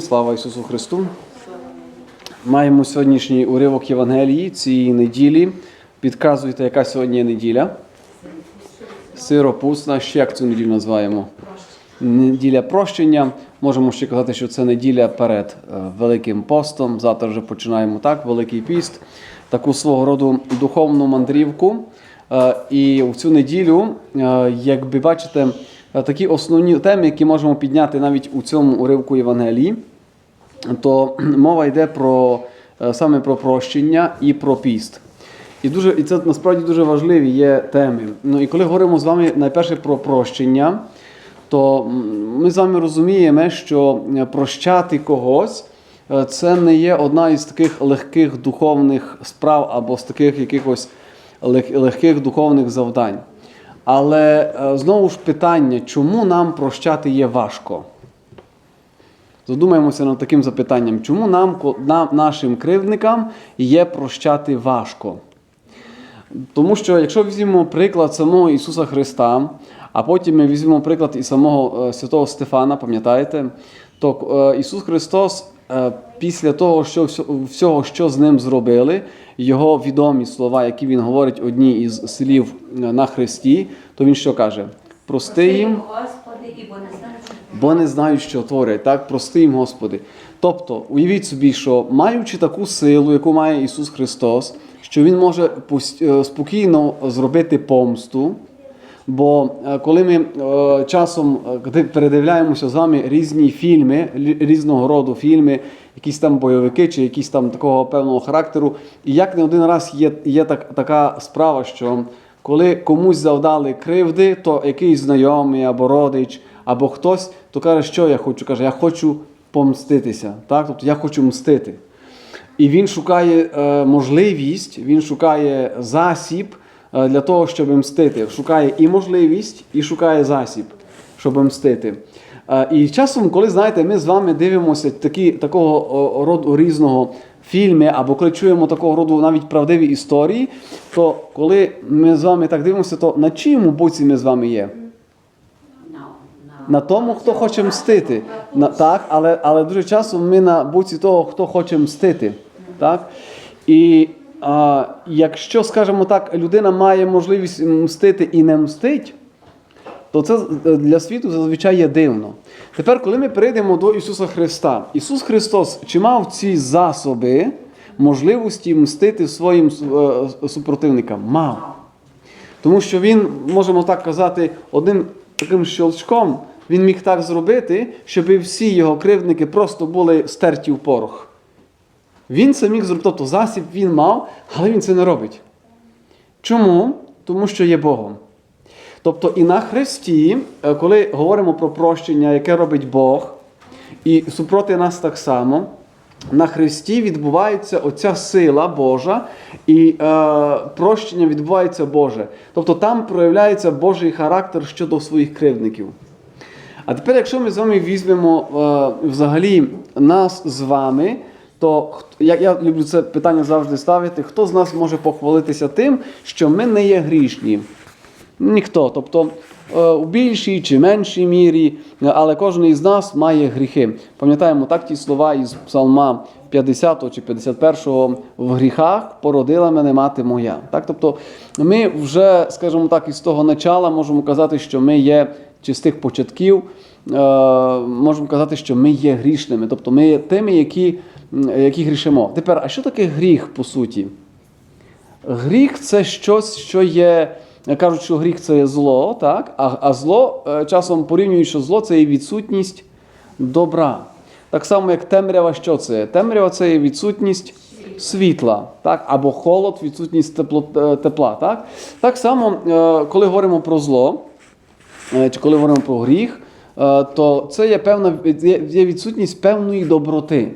Слава Ісусу Христу! Маємо сьогоднішній уривок Євангелії цієї неділі. Підказуйте, яка сьогодні неділя. Сиропусна, ще як цю неділю називаємо? Неділя прощення. Можемо ще казати, що це неділя перед е, Великим постом. Завтра вже починаємо так, Великий піст, таку свого роду духовну мандрівку. Е, І в цю неділю, е, якби бачите, такі основні теми, які можемо підняти навіть у цьому уривку Євангелії, то мова йде про е, саме про прощення і про піст. І дуже, і це насправді дуже важливі є теми. Ну і коли говоримо з вами найперше про прощення, то ми з вами розуміємо, що е, прощати когось е, це не є одна із таких легких духовних справ або з таких якихось легких духовних завдань. Але е, знову ж питання, чому нам прощати є важко? Задумаємося над таким запитанням, чому нам, нашим кривдникам є прощати важко? Тому що якщо візьмемо приклад самого Ісуса Христа, а потім ми візьмемо приклад і самого е, святого Стефана, пам'ятаєте, то е, Ісус Христос після того, що всьо- всього, що з ним зробили, його відомі слова, які він говорить одні із слів е, на Христі, то він що каже? Прости їм, бо не знають, що творять. Так, прости їм, Господи. Тобто, уявіть собі, що маючи таку силу, яку має Ісус Христос, що Він може е, спокійно зробити помсту. Бо е, коли ми е, часом е, передивляємося з вами різні фільми, різного роду фільми, якісь там бойовики чи якісь там такого певного характеру, і як не один раз є, є так, така справа, що коли комусь завдали кривди, то якийсь знайомий або родич, або хтось, то каже, що я хочу, каже, я хочу помститися. Так? Тобто я хочу мстити. І він шукає е, можливість, він шукає засіб для того, щоб мстити. Шукає і можливість, і шукає засіб, щоб мстити. Е, і часом, коли знаєте, ми з вами дивимося такі, такого роду різного фільми, або коли чуємо такого роду навіть правдиві історії, то коли ми з вами так дивимося, то на чиєму боці ми з вами є? На тому, хто хоче мстити. На, так, але, але дуже часто ми на боці того, хто хоче мстити. Так? І а, якщо, скажімо так, людина має можливість мстити і не мстить, то це для світу зазвичай є дивно. Тепер, коли ми перейдемо до Ісуса Христа, Ісус Христос чи мав ці засоби можливості мстити своїм е, супротивникам? Мав. Тому що він, можемо так казати, одним таким щелчком він міг так зробити, щоб всі його кривдники просто були стерті в порох. Він це міг зробити, тобто засіб він мав, але він це не робить. Чому? Тому що є Богом. Тобто і на Христі, е, коли говоримо про прощення, яке робить Бог, і супроти нас так само, на Христі відбувається оця сила Божа, і е, прощення відбувається Боже. Тобто там проявляється Божий характер щодо своїх кривдників. А тепер, якщо ми з вами візьмемо е, взагалі нас з вами, то хт- я, люблю це питання завжди ставити, хто з нас може похвалитися тим, що ми не є грішні? Ніхто. Тобто е, у більшій чи меншій мірі, е, але кожен із нас має гріхи. Пам'ятаємо так ті слова із Псалма 50 чи 51 в гріхах породила мене мати моя. Так? Тобто ми вже, скажімо так, із того начала можемо казати, що ми є чи з тих початків, е, можемо казати, що ми є грішними, тобто ми є тими, які, які грішимо. Тепер, а що таке гріх по суті? Гріх це щось, що є. Кажуть, що гріх це є зло, так? а, а зло е, часом порівнюють, що зло це є відсутність добра. Так само, як темрява, що це? є? Темрява це є відсутність світла, так? або холод, відсутність тепло, е, тепла. Так? так само, е, коли говоримо про зло, чи коли говоримо про гріх, то це є певна є відсутність певної доброти.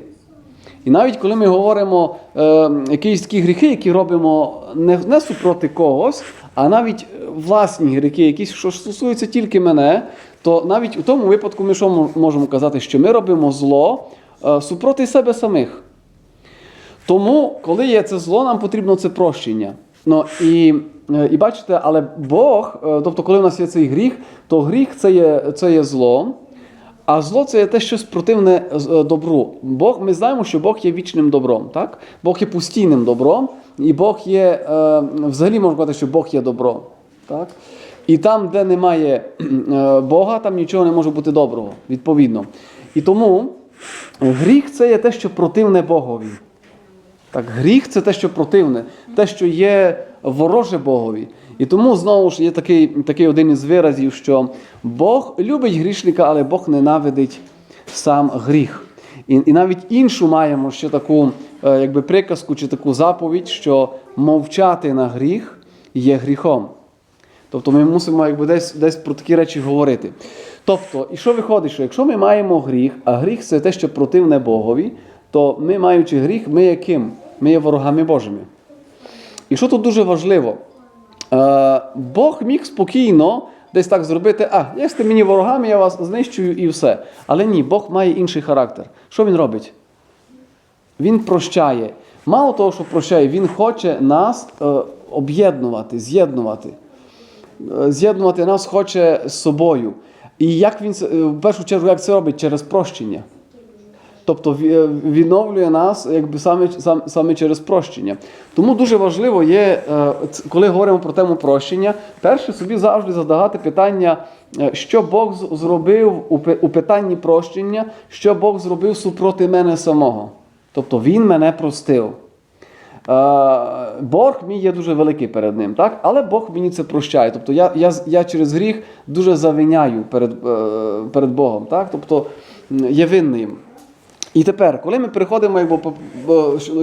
І навіть коли ми говоримо е, якісь такі гріхи, які робимо не, не супроти когось, а навіть власні гріхи, якісь, що стосуються тільки мене, то навіть у тому випадку ми що можемо казати, що ми робимо зло е, супроти себе самих. Тому, коли є це зло, нам потрібно це прощення. Ну, і, е, і бачите, але Бог, е, тобто, коли у нас є цей гріх, то гріх це є, це є зло. А зло це є те щось противне е, добру. Бог, ми знаємо, що Бог є вічним добром. Так? Бог є постійним добром, і Бог є, е, взагалі можна сказати, що Бог є добром. Так? І там, де немає е, Бога, там нічого не може бути доброго, відповідно. І тому гріх це є те, що противне Богові. Так, гріх це те, що противне, те, що є вороже Богові. І тому знову ж є такий, такий один із виразів, що Бог любить грішника, але Бог ненавидить сам гріх. І, і навіть іншу маємо ще таку е, якби приказку чи таку заповідь, що мовчати на гріх є гріхом. Тобто ми мусимо якби десь, десь про такі речі говорити. Тобто, і що виходить, що якщо ми маємо гріх, а гріх це те, що противне Богові, то ми, маючи гріх, ми є ким? Ми є ворогами Божими. І що тут дуже важливо? Е, Бог міг спокійно десь так зробити, а, є сте мені ворогами, я вас знищую і все. Але ні, Бог має інший характер. Що він робить? Він прощає. Мало того, що прощає, він хоче нас е, об'єднувати, з'єднувати. Е, З'єднувати нас хоче з собою. І як він е, в першу чергу як це робить? Через прощення. Тобто е, відновлює нас якби саме, сам- саме через прощення. Тому дуже важливо є, е, коли говоримо про тему прощення, перше собі завжди задавати питання, е, що Бог зробив у питанні прощення, що Бог зробив супроти мене самого. Тобто Він мене простив. Борг мій є дуже великий перед ним, так? але Бог мені це прощає. Тобто я, я, я через гріх дуже завиняю перед, перед Богом. Так? Тобто є винним. І тепер, коли ми переходимо якби,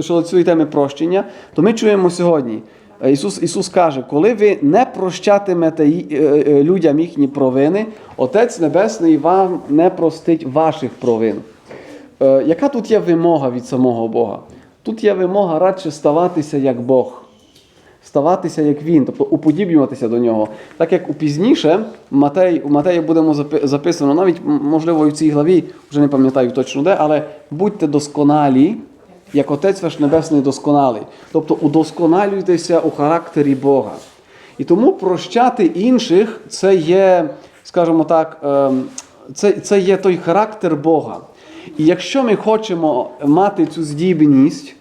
щодо цієї теми прощення, то ми чуємо сьогодні. е, Ісус, Ісус каже, коли ви не прощатимете е, е, людям їхні провини, Отець Небесний вам не простить ваших провин. Яка тут є вимога від самого Бога? Тут є вимога радше ставатися як Бог, ставатися як Він, тобто уподібнюватися до нього. Так як у пізніше Матей, у Матеї будемо записано, навіть можливо і в цій главі, вже не пам'ятаю точно де, але будьте досконалі, як Отець ваш Небесний досконалий. Тобто удосконалюйтеся у характері Бога. І тому прощати інших це є, скажімо так, ем, це, це є той характер Бога. І якщо ми хочемо мати цю здібність,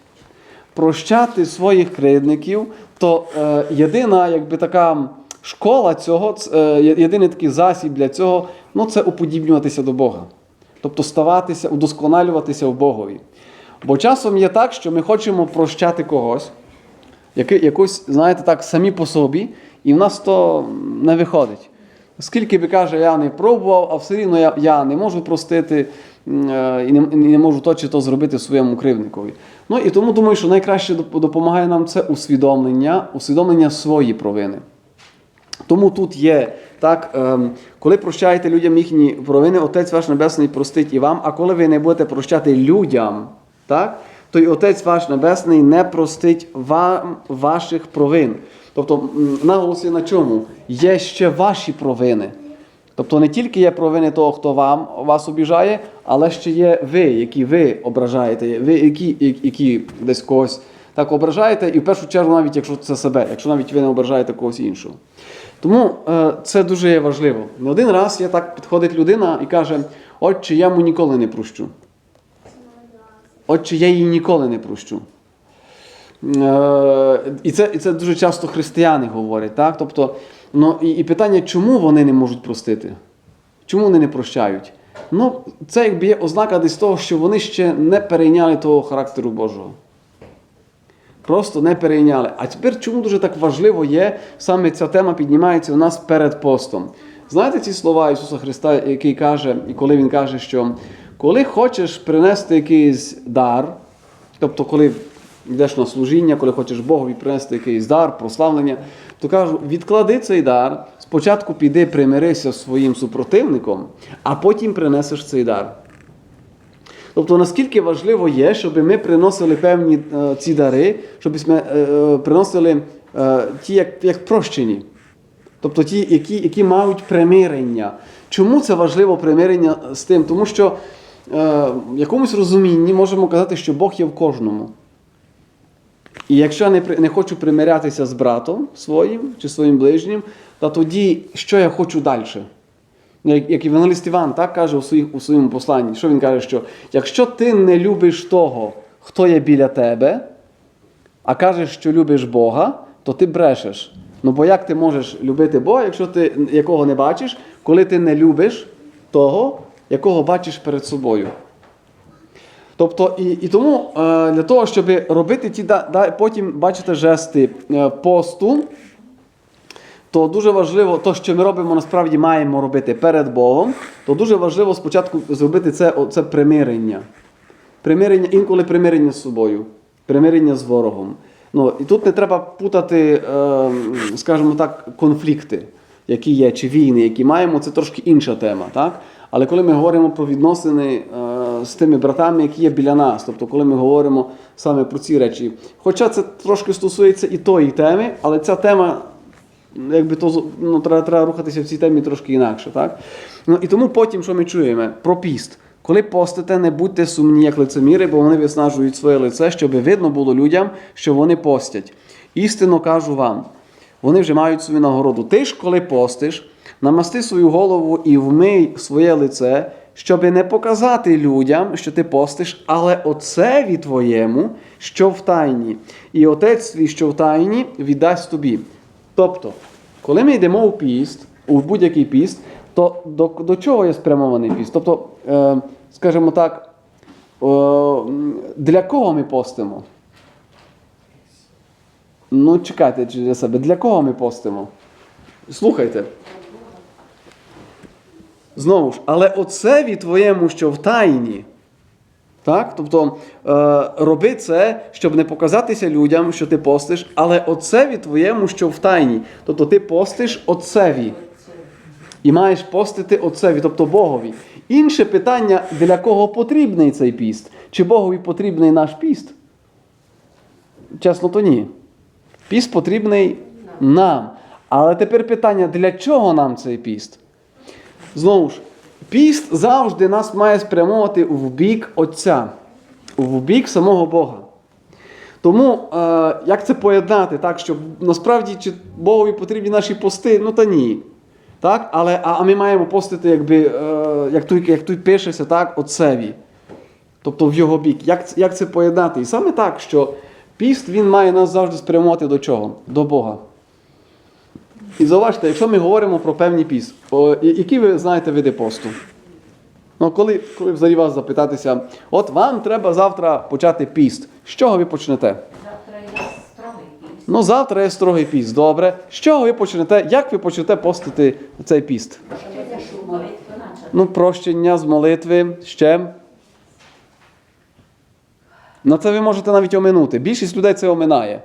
прощати своїх кривдників, то е, єдина якби така школа цього, е, єдиний такий засіб для цього, ну це уподібнюватися до Бога. Тобто ставатися, удосконалюватися в Богові. Бо часом є так, що ми хочемо прощати когось, яки, якусь, знаєте, так, самі по собі, і в нас то не виходить. Скільки би каже, я не пробував, а все рівно я, я не можу простити і не, і не можу то чи то зробити своєму кривникові. Ну і тому думаю, що найкраще допомагає нам це усвідомлення, усвідомлення своєї провини. Тому тут є так, ем, коли прощаєте людям їхні провини, Отець ваш Небесний простить і вам, а коли ви не будете прощати людям, так, то й Отець ваш Небесний не простить вам ваших провин. Тобто м, наголос є на чому? Є ще ваші провини. Тобто не тільки є провини того, хто вам вас обіжає, але ще є ви, які ви ображаєте, ви, які, які десь когось так ображаєте, і в першу чергу, навіть якщо це себе, якщо навіть ви не ображаєте когось іншого. Тому е, це дуже є важливо. Не один раз є так підходить людина і каже: Отче, я йому ніколи не прощу. Отче, я її ніколи не прощу. Е, І це, і це дуже часто християни говорять. Так? Тобто, ну, і, і питання, чому вони не можуть простити? Чому вони не прощають? Ну, це якби є ознака десь того, що вони ще не перейняли того характеру Божого. Просто не перейняли. А тепер чому дуже так важливо є, саме ця тема піднімається у нас перед постом. Знаєте ці слова Ісуса Христа, який каже, і коли Він каже, що коли хочеш принести якийсь дар, тобто коли йдеш на служіння, коли хочеш Богові принести якийсь дар, прославлення, то кажу, відклади цей дар, спочатку піди примирися з своїм супротивником, а потім принесеш цей дар. Тобто наскільки важливо є, щоб ми приносили певні е, ці дари, щоб ми е, е, приносили е, ті, як, як прощені. Тобто ті, які, які мають примирення. Чому це важливо примирення з тим? Тому що е, в якомусь розумінні можемо казати, що Бог є в кожному. І якщо я не, не хочу примирятися з братом своїм чи своїм ближнім, то тоді що я хочу далі? Як, як Євангеліст Іван так каже у, своїх, у своєму посланні, що він каже, що якщо ти не любиш того, хто є біля тебе, а кажеш, що любиш Бога, то ти брешеш. Ну бо як ти можеш любити Бога, якщо ти якого не бачиш, коли ти не любиш того, якого бачиш перед собою? Тобто, і, і тому е, для того, щоб робити ті да, да, потім бачите жести е, посту, то дуже важливо, то, що ми робимо, насправді маємо робити перед Богом, то дуже важливо спочатку зробити це, це примирення. Примирення, інколи примирення з собою, примирення з ворогом. Ну, і тут не треба путати, е, скажімо так, конфлікти, які є, чи війни, які маємо, це трошки інша тема. Так? Але коли ми говоримо про відносини е, з тими братами, які є біля нас, тобто коли ми говоримо саме про ці речі, хоча це трошки стосується і тої теми, але ця тема якби то ну, треба, треба рухатися в цій темі трошки інакше. Так? Ну, і тому потім, що ми чуємо? Про піст. Коли постите, не будьте сумні, як лицеміри, бо вони виснажують своє лице, щоб видно було людям, що вони постять. Істинно кажу вам, вони вже мають свою нагороду. Ти ж, коли постиш, намасти свою голову і вмий своє лице, щоби не показати людям, що ти постиш, але отцеві твоєму, що в тайні, і отець твій, що в тайні, віддасть тобі. Тобто, коли ми йдемо у піст, у будь-який піст, то до, до чого є спрямований піст? Тобто, е, скажімо так, е, для кого ми постимо? Ну, чекайте для себе. Для кого ми постимо? Слухайте. Знову ж, але оцеві твоєму, що в тайні. Так? Тобто е, роби це, щоб не показатися людям, що ти постиш, але отцеві твоєму, що в тайні. Тобто ти постиш отцеві. І маєш постити отцеві, тобто Богові. Інше питання, для кого потрібний цей піст? Чи Богові потрібний наш піст? Чесно, то ні. Піст потрібний нам. Але тепер питання, для чого нам цей піст? Знову ж, піст завжди нас має спрямовувати в бік Отця, в бік самого Бога. Тому, е, як це поєднати, так, щоб насправді чи Богові потрібні наші пости, ну та ні. Так? Але, а, а ми маємо постити, якби, е, як, тут, як тут пишеться, так, Отцеві. Тобто в його бік. Як, як це поєднати? І саме так, що піст він має нас завжди спрямувати до чого? До Бога. І зауважте, якщо ми говоримо про певні піст, о, які ви знаєте види посту? Ну, коли, коли взагалі вас запитатися, от вам треба завтра почати піст. З чого ви почнете? Завтра є строгий піст. Ну, завтра є строгий піст. Добре. З чого ви почнете? Як ви почнете постити цей піст? Ну, прощення з молитви, ще. На це ви можете навіть оминути. Більшість людей це оминає.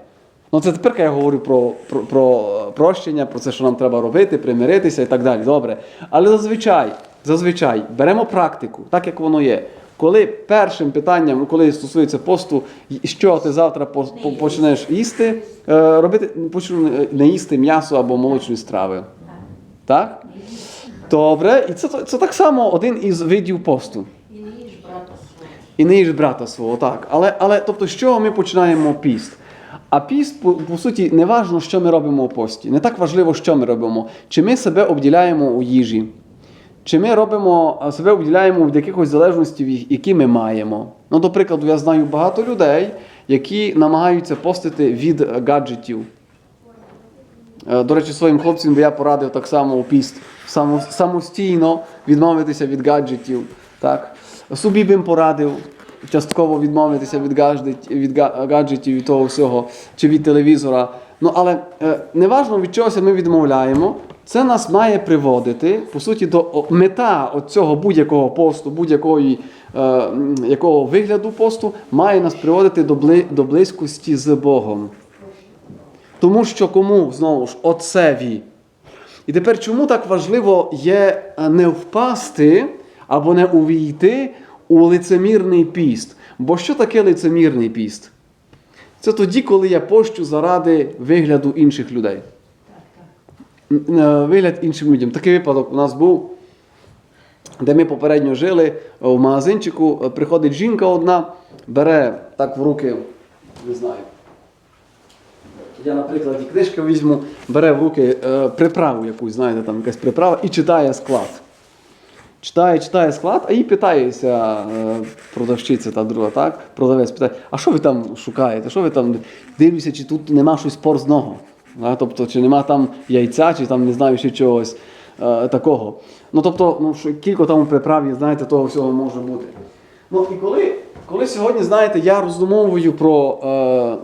Ну, це тепер я говорю про, про, про прощення, про це, що нам треба робити, примиритися і так далі. Добре. Але зазвичай, зазвичай беремо практику, так як воно є. Коли першим питанням, коли стосується посту, що ти завтра по- по- почнеш їсти, е, робити, почну не їсти м'ясо або молочні страви. Так? Добре, і це, це так само один із видів посту. І не їж брата свого. І не їж брата свого, так. Але, але тобто, з чого ми починаємо піст? А піст, по, по суті, не важливо, що ми робимо у пості. Не так важливо, що ми робимо. Чи ми себе обділяємо у їжі, чи ми робимо себе обділяємо від якихось залежностей, які ми маємо. Ну, до прикладу, я знаю багато людей, які намагаються постити від гаджетів. Е, До речі, своїм хлопцям би я порадив так само у піст само- самостійно відмовитися від гаджетів. Так? Собі б порадив частково відмовитися від гаджетів, від гаджетів і того всього, чи від телевізора. Ну, але е, неважно від чогось ми відмовляємо, це нас має приводити, по суті, до мета цього будь-якого посту, будь-якої е, якого вигляду посту, має нас приводити до, бли, до близькості з Богом. Тому що кому знову ж отцеві. І тепер чому так важливо є е, не впасти або не увійти у лицемірний піст? Бо що таке лицемірний піст? Це тоді, коли я пощу заради вигляду інших людей. Е, Вигляд іншим людям. Такий випадок у нас був, де ми попередньо жили в магазинчику. е, Приходить жінка одна, бере так в руки, не знаю. Я, наприклад, і книжки візьму, бере в руки е, приправу якусь, знаєте, там якась приправа і читає склад. Читає, читає склад, а їй питається е, продавщиця та друга, так? Продавець питає, а що ви там шукаєте? Що ви там дивлюся, чи тут нема щось порзного? Тобто, чи нема там яйця, чи там не знаю ще чогось е, такого. Ну тобто, ну, що кілька там у приправі, знаєте, того всього може бути. Ну і коли, коли сьогодні, знаєте, я роздумовую про,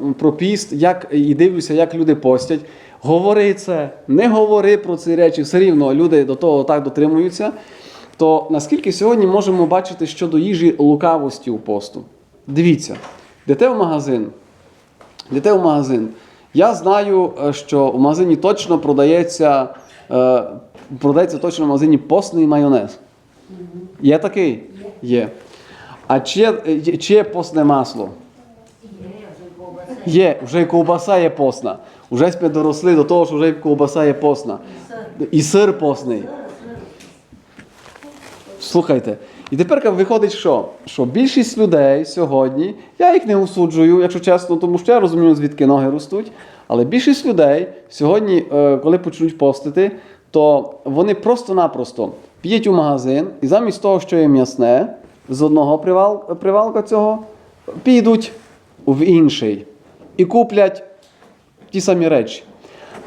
е, про піст, як, і дивлюся, як люди постять, говори це, не говори про ці речі, все рівно люди до того так дотримуються. То наскільки сьогодні можемо бачити щодо їжі лукавості у посту? Дивіться, йдете в магазин, йдете в магазин. Я знаю, е, що в магазині точно продається, е, продається точно в магазині постний майонез. Є такий? Є. А чи є, е, чи є постне масло? Є, вже і ковбаса є постна. Вже ми доросли до того, що вже і ковбаса є постна. І сир постний. Слухайте, і тепер виходить, що? що більшість людей сьогодні, я їх не осуджую, якщо чесно, тому що я розумію, звідки ноги ростуть. Але більшість людей сьогодні, е, коли почнуть постити, то вони просто-напросто підуть у магазин і замість того, що є м'ясне, з одного привал, привалка цього, підуть в інший і куплять ті самі речі.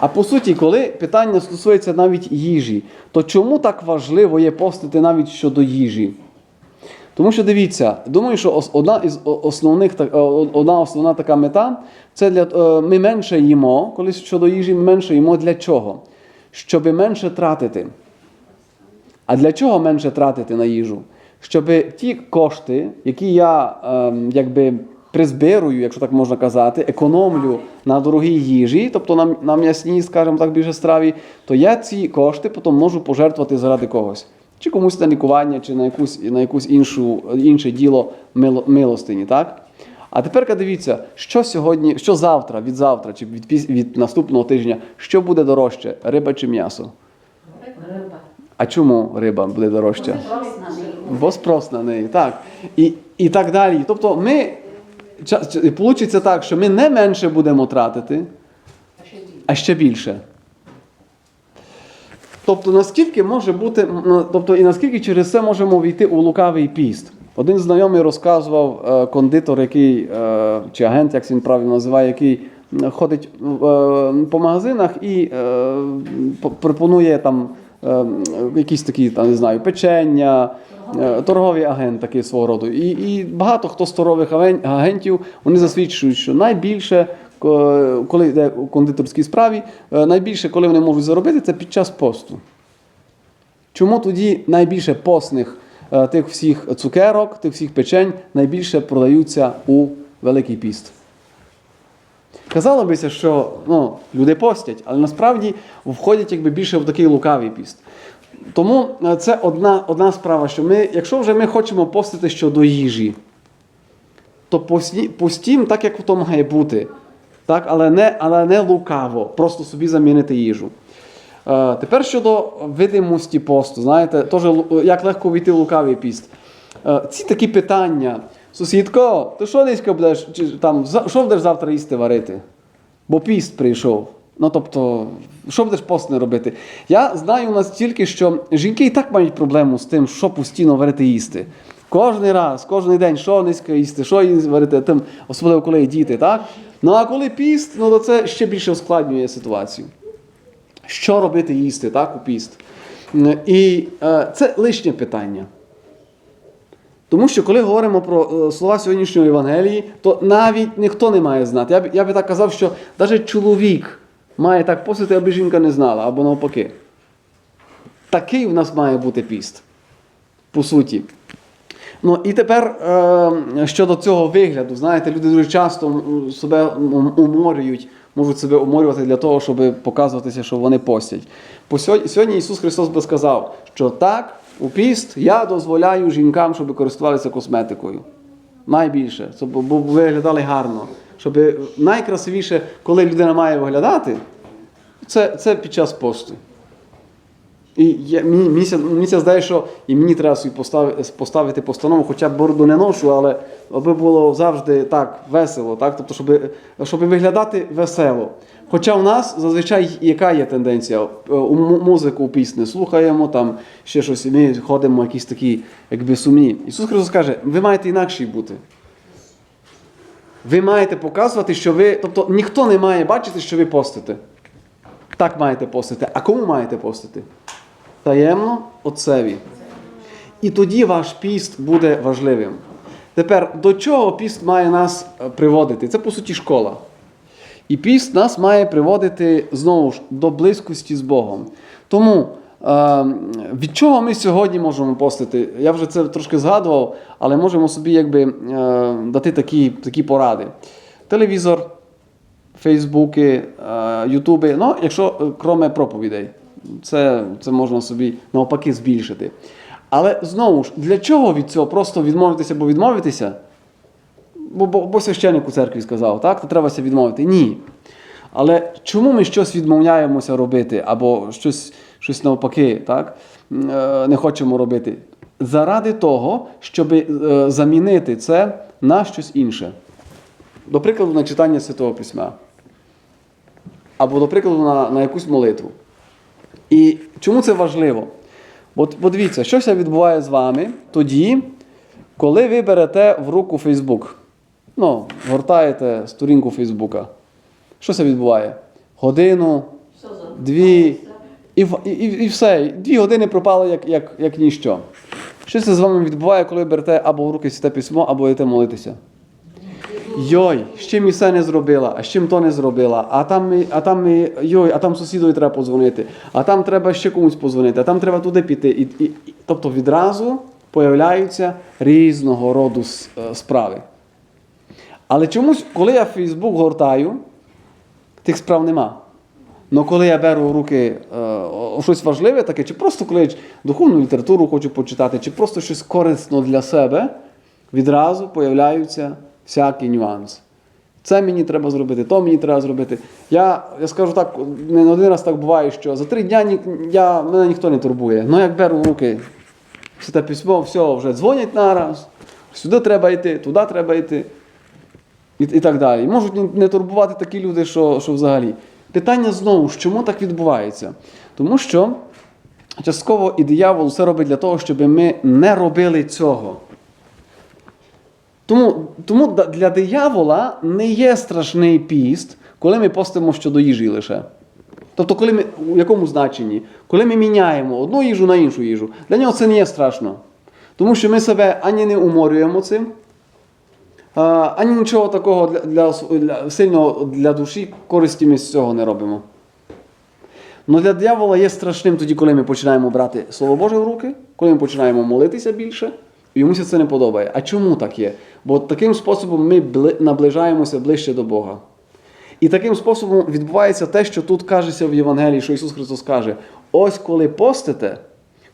А по суті, коли питання стосується навіть їжі, то чому так важливо є постити навіть щодо їжі? Тому що дивіться, думаю, що одна із основних одна основна така мета це для е, ми менше їмо, коли щодо їжі, ми менше їмо для чого? Щоб менше тратити. А для чого менше тратити на їжу? Щоб ті кошти, які я ем, якби призбирую, якщо так можна казати, економлю на дорогій їжі, тобто на, на м'ясній, скажімо так, більше страві, то я ці кошти потім можу пожертвувати заради когось. Чи комусь на лікування, чи на якусь, на якусь іншу, інше діло мило- милостині, так? А тепер дивіться, що сьогодні, що завтра, від завтра, чи від, від наступного тижня, що буде дорожче, риба чи м'ясо? Риба. А чому риба буде дорожча? Бо спрос на неї, так. І, і так далі. Тобто ми, вийде так, що ми не менше будемо тратити, А ще більше. Тобто, наскільки може бути, тобто, і наскільки через це можемо війти у лукавий піст? Один знайомий розказував е, кондитор, який, е, чи агент, як він правильно називає, який ходить е, по магазинах і е, пропонує там якісь такі, там, не знаю, печення, е, торговий агент такий свого роду. І, і багато хто з торгових агентів вони засвідчують, що найбільше коли йде у кондитерській справі, е, найбільше, коли вони можуть заробити, це під час посту. Чому тоді найбільше постних е, тих всіх цукерок, тих всіх печень найбільше продаються у Великий піст? Казало бися, що ну, люди постять, але насправді входять якби більше в такий лукавий піст. Тому е, це одна, одна справа, що ми, якщо вже ми хочемо постити щодо їжі, то пості- постім так, як то має бути. Так, але, не, але не лукаво, просто собі замінити їжу. Е, тепер щодо видимості посту, знаєте, теж як легко війти в лукавий піст. Е, ці такі питання. Сусідко, ти що низько будеш, чи, там, що будеш завтра їсти варити? Бо піст прийшов. Ну тобто, що будеш постне робити? Я знаю настільки, що жінки і так мають проблему з тим, що постійно варити їсти. Кожний раз, кожен день, що низько їсти, що їсти варити, тим, особливо коли є діти, так? Ну а коли піст, ну то це ще більше ускладнює ситуацію. Що робити їсти, так, у піст? І е, це лишнє питання. Тому що коли говоримо про е, слова сьогоднішньої Євангелії, то навіть ніхто не має знати. Я б, я би так казав, що навіть чоловік має так постити, аби жінка не знала, або навпаки. Такий в нас має бути піст. По суті. Ну і тепер е, щодо цього вигляду, знаєте, люди дуже часто себе уморюють, можуть себе уморювати для того, щоб показуватися, що вони постять. По сьогодні, сьогодні Ісус Христос би сказав, що так, у піст я дозволяю жінкам, щоб користувалися косметикою. Найбільше, щоб виглядали гарно. Щоб найкрасивіше, коли людина має виглядати, це, це під час посту. І я, мені, мені, ся- мені ся здає, що і мені треба поставити, поставити постанову, хоча б бороду не ношу, але аби було завжди так весело, так? Тобто, щоб, щоб виглядати весело. Хоча в нас зазвичай яка є тенденція? Е, У му- музику пісні слухаємо, там ще щось, ми ходимо якісь такі, якби сумні. Ісус Христос каже, ви маєте інакші бути. Ви маєте показувати, що ви. Тобто ніхто не має бачити, що ви постите. Так маєте постити. А кому маєте постити? Таємно отцеві. І тоді ваш піст буде важливим. Тепер до чого піст має нас е, приводити? Це по суті школа. І піст нас має приводити знову ж до близькості з Богом. Тому е, від чого ми сьогодні можемо постити? Я вже це трошки згадував, але можемо собі якби, е, дати такі, такі поради. Телевізор, Фейсбуки, е, Ютуби, ну, якщо кроме проповідей, це, це можна собі навпаки збільшити. Але знову ж, для чого від цього просто відмовитися або відмовитися? Бо, бо, бо священник у церкві сказав, так, то требася відмовити. Ні. Але чому ми щось відмовляємося робити, або щось, щось навпаки, так, е, не хочемо робити? Заради того, щоб е, замінити це на щось інше. До прикладу, на читання Святого Письма. Або, до прикладу, на, на якусь молитву. І чому це важливо? От подивіться, що відбуває з вами тоді, коли ви берете в руку Фейсбук. Ну, гортаєте сторінку Фейсбука. Що це відбуває? Годину, дві, і, і, і, все. Дві години пропали як, як, як ніщо. Що це з вами відбуває, коли берете або в руки святе письмо, або йдете молитися? Йой, з чим і це не зробила, а з чим то не зробила, а там, а там, і- йой, а там сусідові треба подзвонити, а там треба ще комусь подзвонити, а там треба туди піти. І, і, і, тобто відразу появляються різного роду е, справи. Але чомусь, коли я Фейсбук гортаю, тих справ нема. Ну коли я беру в руки е, щось важливе таке, чи просто коли духовну літературу хочу почитати, чи просто щось корисно для себе, відразу появляються всякі нюанси. Це мені треба зробити, то мені треба зробити. Я, я скажу так, не один раз так буває, що за три дня ні, я, мене ніхто не турбує. Ну як беру в руки все те письмо, все, вже дзвонять нараз, сюди треба йти, туди треба йти. І, і так далі. Можуть не- турбувати такі люди, що, що взагалі. Питання знову ж, чому так відбувається? Тому що частково і диявол все робить для того, щоб ми не робили цього. Тому, тому для диявола не є страшний піст, коли ми постимо щодо їжі лише. Тобто, коли ми, у якому значенні? Коли ми міняємо одну їжу на іншу їжу, для нього це не є страшно. Тому що ми себе ані не уморюємо цим, ані нічого такого для, для, для сильного для душі користі ми з цього не робимо. Но для диявола є страшним тоді, коли ми починаємо брати Слово Боже в руки, коли ми починаємо молитися більше, і йому це не подобає. А чому так є? Бо таким способом ми наближаємося ближче до Бога. І таким способом відбувається те, що тут кажеться в Євангелії, що Ісус Христос каже: ось коли постите,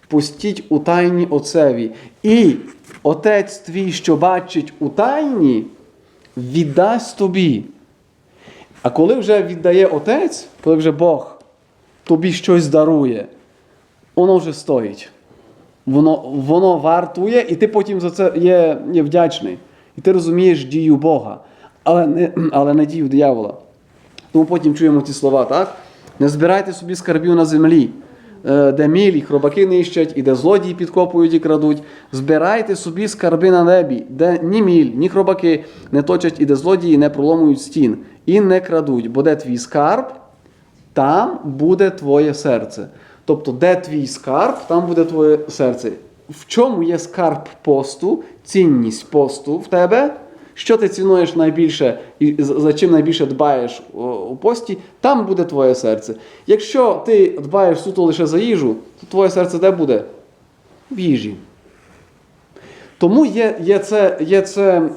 пустіть у тайні Отцеві, і Отець твій, що бачить у тайні, віддасть тобі. А коли вже віддає Отець, коли вже Бог тобі щось дарує, воно вже стоїть. Воно, воно вартує, і ти потім за це є, є вдячний. І ти розумієш дію Бога, але не, але не дію диявола. Тому потім чуємо ці слова, так? Не збирайте собі скарбів на землі, е, де мілі, хробаки нищать, і де злодії підкопують і крадуть. Збирайте собі скарби на небі, де ні міль, ні хробаки не точать, і де злодії не проломують стін, і не крадуть, бо де твій скарб, там буде твоє серце. Тобто, де твій скарб, там буде твоє серце. В чому є скарб посту, цінність посту в тебе? Що ти цінуєш найбільше і за чим найбільше дбаєш у пості, там буде твоє серце. Якщо ти дбаєш суто лише за їжу, то твоє серце де буде? В їжі. Тому є, є це, є це е,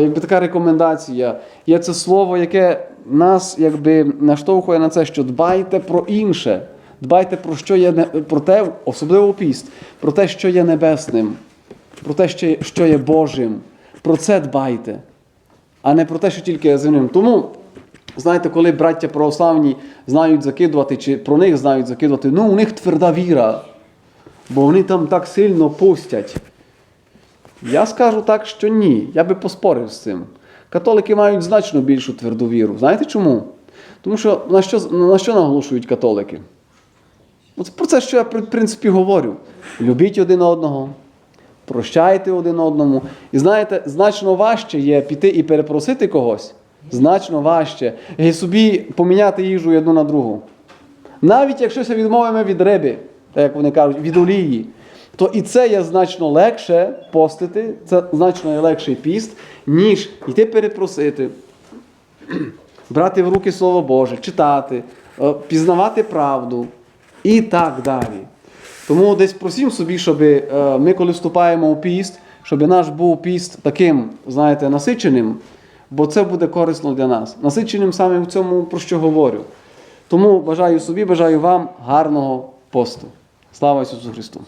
якби така рекомендація, є це слово, яке нас якби наштовхує на це, що дбайте про інше, дбайте про що є про те, особливо піст, про те, що є небесним, про те, що є, що є Божим. Про це дбайте, а не про те, що тільки є земним. Тому, знаєте, коли браття православні знають закидувати, чи про них знають закидувати, ну у них тверда віра. бо вони там так сильно пустять. Я скажу так, що ні. Я би поспорив з цим. Католики мають значно більшу тверду віру. Знаєте чому? Тому що на що, на що наголошують католики? От про це, що я в принципі говорю. Любіть один одного, прощайте один одному. І знаєте, значно важче є піти і перепросити когось. Значно важче. І собі поміняти їжу одну на другу. Навіть якщо ся відмовимо від риби, так як вони кажуть, від олії, то і це є значно легше постити, це значно легший піст, ніж йти перепросити, брати в руки Слово Боже, читати, е, пізнавати правду і так далі. Тому десь просім собі, щоб е, ми, коли вступаємо у піст, щоб наш був піст таким, знаєте, насиченим, бо це буде корисно для нас. Насиченим саме в цьому, про що говорю. Тому бажаю собі, бажаю вам гарного посту. Слава Ісусу Христу!